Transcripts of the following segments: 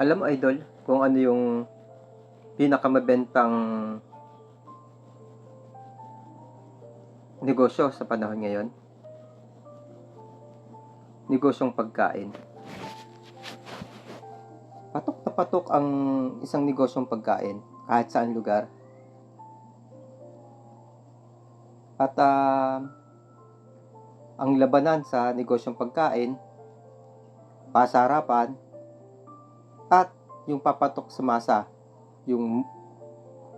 Alam mo, idol, kung ano yung pinakamabentang negosyo sa panahon ngayon? Negosyong pagkain. Patok na patok ang isang negosyong pagkain kahit saan lugar. At ah, ang labanan sa negosyong pagkain, pasarapan, at yung papatok sa masa, yung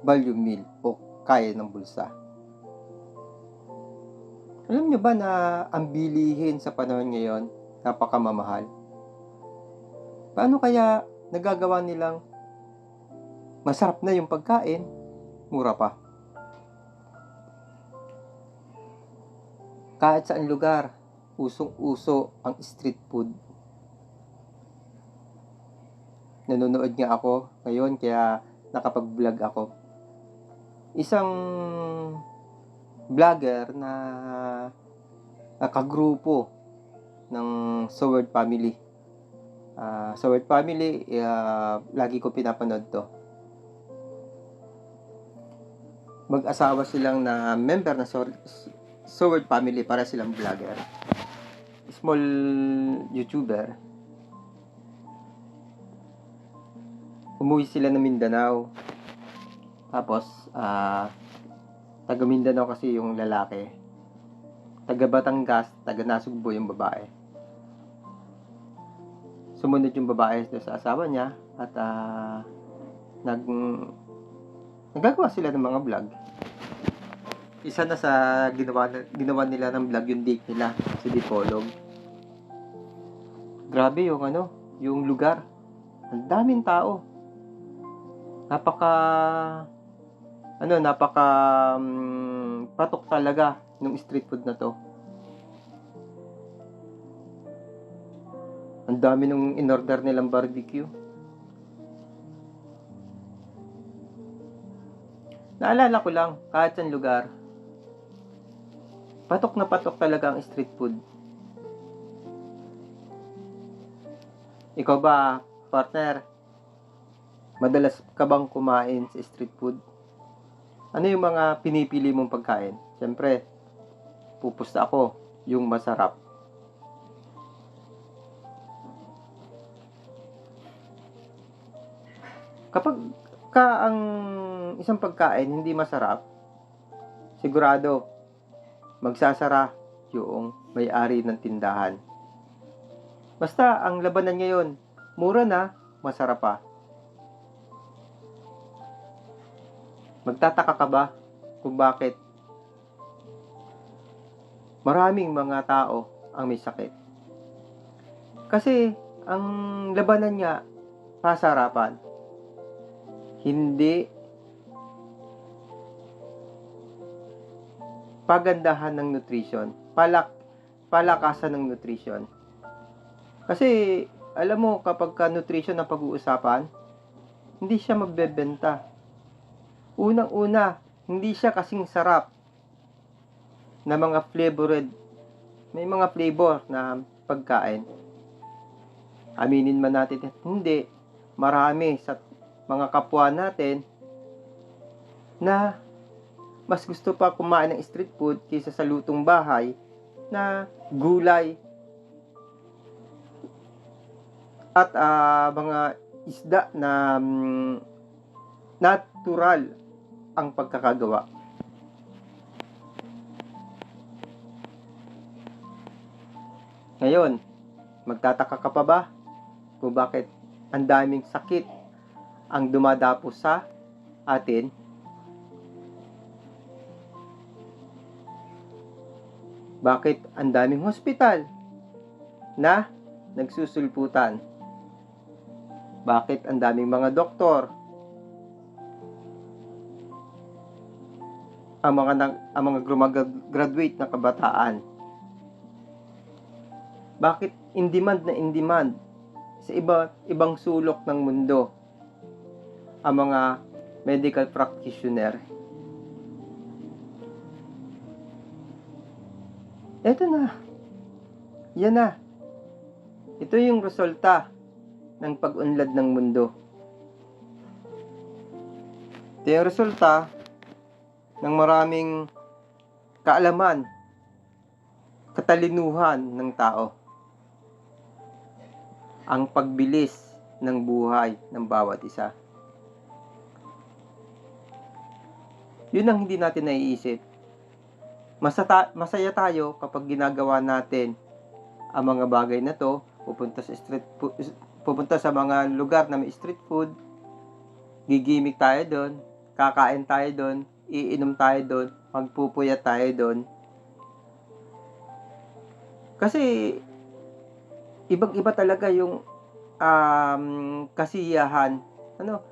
value meal o kaya ng bulsa. Alam nyo ba na ang bilihin sa panahon ngayon, napakamamahal? Paano kaya nagagawa nilang masarap na yung pagkain, mura pa? Kahit saan lugar, usong-uso ang street food nanonood nga ako ngayon kaya nakapag-vlog ako. Isang vlogger na nakagrupo ng Soward Family. Ah, Soward Family, ah, lagi ko pinapanood to. Mag-asawa silang na member ng Sor- Soward Family para silang vlogger. Small YouTuber. Umuwi sila ng Mindanao. Tapos, ah, taga Mindanao kasi yung lalaki. Taga Batangas, taga Nasugbo yung babae. Sumunod yung babae sa asawa niya at ah, nag nagagawa sila ng mga vlog. Isa na sa ginawa, ginawa nila ng vlog yung date nila, si Dipolog. Grabe yung ano, yung lugar. Ang daming tao napaka ano napaka um, patok talaga ng street food na to. Ang dami nung in-order nilang barbecue. Naalala ko lang kahit sa lugar patok na patok talaga ang street food. Ikaw ba partner Madalas ka bang kumain sa street food? Ano yung mga pinipili mong pagkain? Siyempre, pupusta ako yung masarap. Kapag ka ang isang pagkain hindi masarap, sigurado magsasara yung may-ari ng tindahan. Basta ang labanan ngayon, mura na, masarap pa. Magtataka ka ba kung bakit maraming mga tao ang may sakit? Kasi ang labanan niya, pasarapan. Hindi pagandahan ng nutrition, palak palakasan ng nutrition. Kasi alam mo kapag ka nutrition ang pag-uusapan, hindi siya magbebenta Unang-una, hindi siya kasing sarap na mga flavored. May mga flavor na pagkain. Aminin man natin, hindi. Marami sa mga kapwa natin na mas gusto pa kumain ng street food kaysa sa lutong bahay na gulay at uh, mga isda na um, natural ang pagkakagawa. Ngayon, magtataka ka pa ba kung bakit ang daming sakit ang dumadapo sa atin? Bakit ang daming hospital na nagsusulputan? Bakit ang daming mga doktor ang mga nang, ang mga graduate na kabataan. Bakit in demand na in demand sa iba ibang sulok ng mundo ang mga medical practitioner? Ito na. Yan na. Ito yung resulta ng pag-unlad ng mundo. Ito yung resulta ng maraming kaalaman, katalinuhan ng tao. Ang pagbilis ng buhay ng bawat isa. Yun ang hindi natin naiisip. Masata- masaya tayo kapag ginagawa natin ang mga bagay na to, pupunta sa street pu- pupunta sa mga lugar na may street food, gigimik tayo doon, kakain tayo doon, iinom tayo doon, magpupuyat tayo doon. Kasi ibang-iba talaga yung um, kasiyahan. Ano?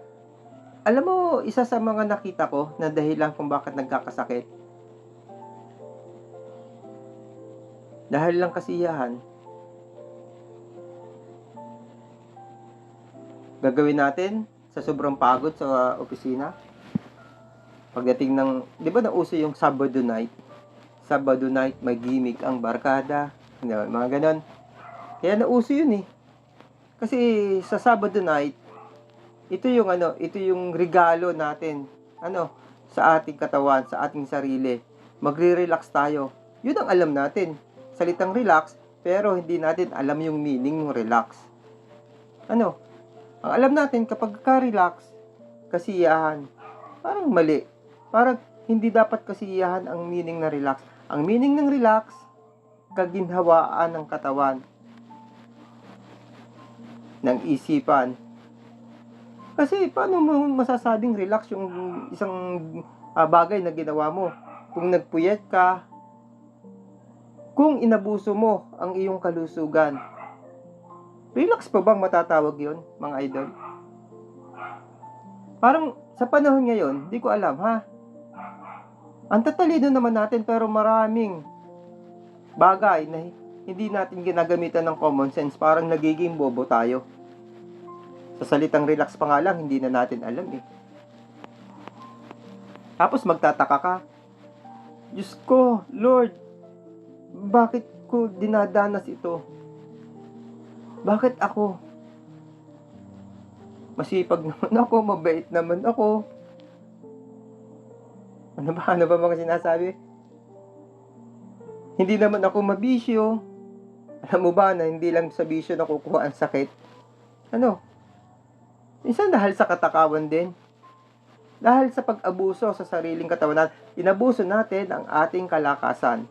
Alam mo, isa sa mga nakita ko na dahilan kung bakit nagkakasakit. Dahil lang kasiyahan. Gagawin natin sa sobrang pagod sa opisina. Pagdating ng, di ba nauso yung Sabado night? Sabado night, may gimmick ang barkada. Ano, mga ganon. Kaya nauso yun eh. Kasi sa Sabado night, ito yung ano, ito yung regalo natin. Ano, sa ating katawan, sa ating sarili. Magre-relax tayo. Yun ang alam natin. Salitang relax, pero hindi natin alam yung meaning ng relax. Ano? Ang alam natin kapag ka-relax, kasiyahan, parang mali. Parang hindi dapat kasiyahan ang meaning na relax. Ang meaning ng relax, kaginhawaan ng katawan, ng isipan. Kasi paano mo masasabing relax yung isang ah, bagay na ginawa mo? Kung nagpuyat ka, kung inabuso mo ang iyong kalusugan, relax pa bang matatawag yon mga idol? Parang sa panahon ngayon, di ko alam ha. Ang tatalino naman natin pero maraming bagay na hindi natin ginagamitan ng common sense. Parang nagiging bobo tayo. Sa salitang relax pa nga lang, hindi na natin alam eh. Tapos magtataka ka, Diyos ko, Lord, bakit ko dinadanas ito? Bakit ako? Masipag naman ako, mabait naman ako. Ano ba? Ano ba mga sinasabi? Hindi naman ako mabisyo. Alam mo ba na hindi lang sa bisyo nakukuha ang sakit? Ano? Minsan dahil sa katakawan din. Dahil sa pag-abuso sa sariling katawan, inabuso natin ang ating kalakasan.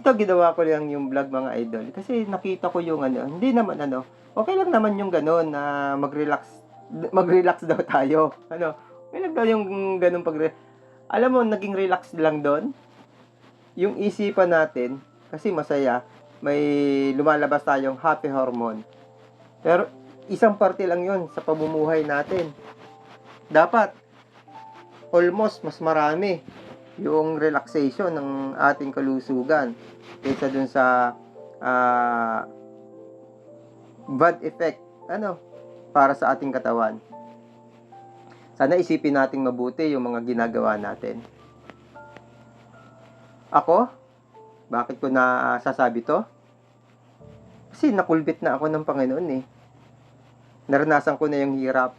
Ito ginawa ko lang yung vlog mga idol kasi nakita ko yung ano, hindi naman ano, okay lang naman yung ganun na mag-relax mag-relax daw tayo. Ano, okay lang daw yung ganun pag Alam mo, naging relax lang doon. Yung isipan natin, kasi masaya, may lumalabas tayong happy hormone. Pero isang parte lang yon sa pamumuhay natin. Dapat almost mas marami yung relaxation ng ating kalusugan kaysa dun sa ah, bad effect ano para sa ating katawan. Sana isipin nating mabuti yung mga ginagawa natin. Ako, bakit ko na sasabi to? Kasi nakulbit na ako ng Panginoon eh. Naranasan ko na yung hirap.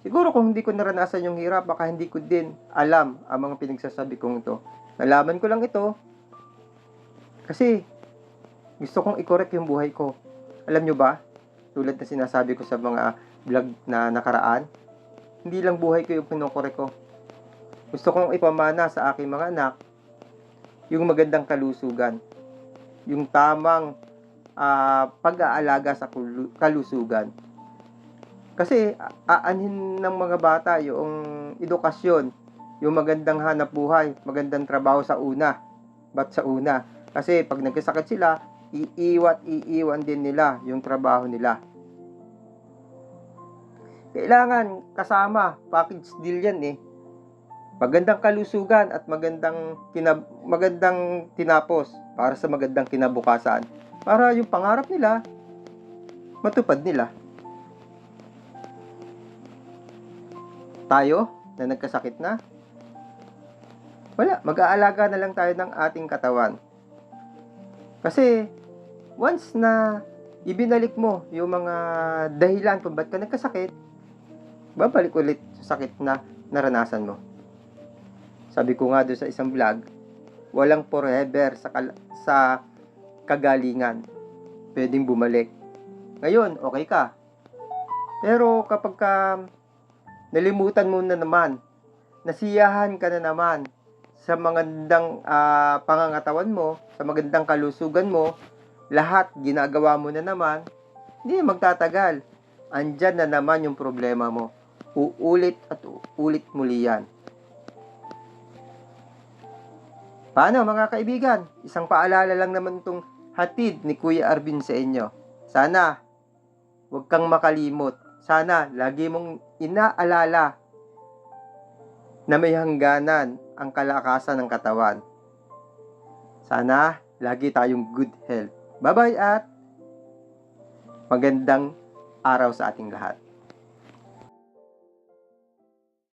Siguro kung hindi ko naranasan yung hirap, baka hindi ko din alam ang mga pinagsasabi kong ito. Nalaman ko lang ito kasi gusto kong i-correct yung buhay ko. Alam nyo ba, tulad na sinasabi ko sa mga vlog na nakaraan, hindi lang buhay ko yung pinokorek ko. Gusto kong ipamana sa aking mga anak yung magandang kalusugan. Yung tamang ah, pag-aalaga sa kalusugan. Kasi aanhin ng mga bata yung edukasyon, yung magandang hanap buhay, magandang trabaho sa una, bat sa una. Kasi pag nagkasakit sila, iiwat iiwan din nila yung trabaho nila. Kailangan kasama, package deal yan eh. Magandang kalusugan at magandang kinab- magandang tinapos para sa magandang kinabukasan. Para yung pangarap nila matupad nila. Tayo na nagkasakit na, wala, mag-aalaga na lang tayo ng ating katawan. Kasi once na ibinalik mo yung mga dahilan kung ba't ka nagkasakit, babalik ulit sa sakit na naranasan mo. Sabi ko nga doon sa isang vlog, walang forever sa, sa kagalingan. Pwedeng bumalik. Ngayon, okay ka. Pero kapag ka nalimutan mo na naman, nasiyahan ka na naman sa magandang ah, pangangatawan mo, sa magandang kalusugan mo, lahat ginagawa mo na naman, hindi magtatagal. Andyan na naman yung problema mo. Uulit at uulit muli yan. Paano mga kaibigan? Isang paalala lang naman itong hatid ni Kuya Arvin sa inyo. Sana, huwag kang makalimot. Sana, lagi mong inaalala na may hangganan ang kalakasan ng katawan. Sana, lagi tayong good health. Bye-bye at magandang araw sa ating lahat.